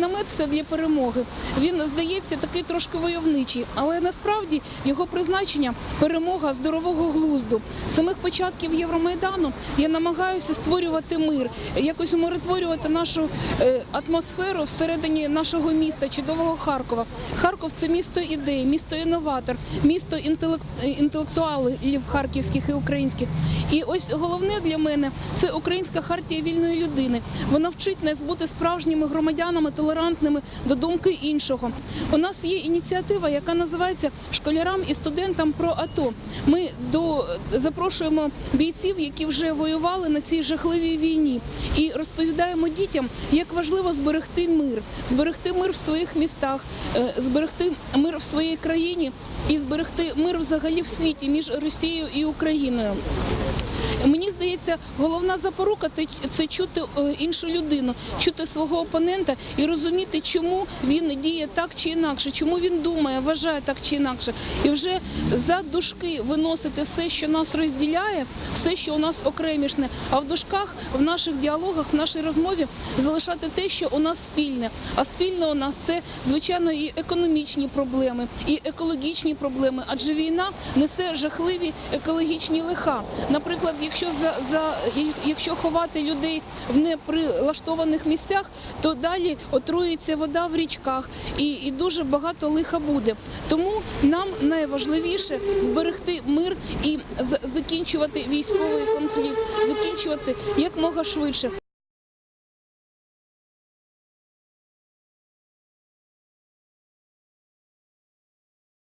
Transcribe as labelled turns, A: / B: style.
A: кулемет все для перемоги. Він здається такий трошки войовничий, але насправді його призначення перемога здорового глузду. З самих початків Євромайдану я намагаюся створювати мир, якось умиротворювати нашу е, атмосферу всередині нашого міста, чудового Харкова. Харков це місто ідей, місто інноватор, місто інтелектуалів харківських і українських. І ось головне для мене це українська хартія вільної людини. Вона вчить нас бути справжніми громадянами, толерантними до думки іншого. У нас є ініціатива, яка називається школярам і студентам про АТО. Ми до запрошуємо бійців, які вже воювали на цій жахливій війні, і розповідаємо дітям, як важливо зберегти мир, зберегти мир в своїх містах, е, зберегти мир в своїй країні і зберегти мир взагалі в світі між Росією і Україною. Мені здається, головна запорука це, чути е, іншу людину, чути свого опонента і розуміти, чому він діє так чи інакше, чому він думає, вважає так чи інакше. І вже за дужки виносити все, що нас розділяє, все, що у нас окремішне, а в дужках, в наших діалогах, в нашій розмові залишати те, що у нас спільне. А спільне у нас це, звичайно, і економічні проблеми, і екологічні проблеми, адже війна несе жахливі екологічні лиха. Наприклад, якщо за, за якщо ховати людей в неприлаштованих місцях, то далі отруїться вода в річках і, і дуже багато лиха буде. Тому нам найважливіше зберегти мир і закінчувати військовий конфлікт, закінчувати якмога швидше.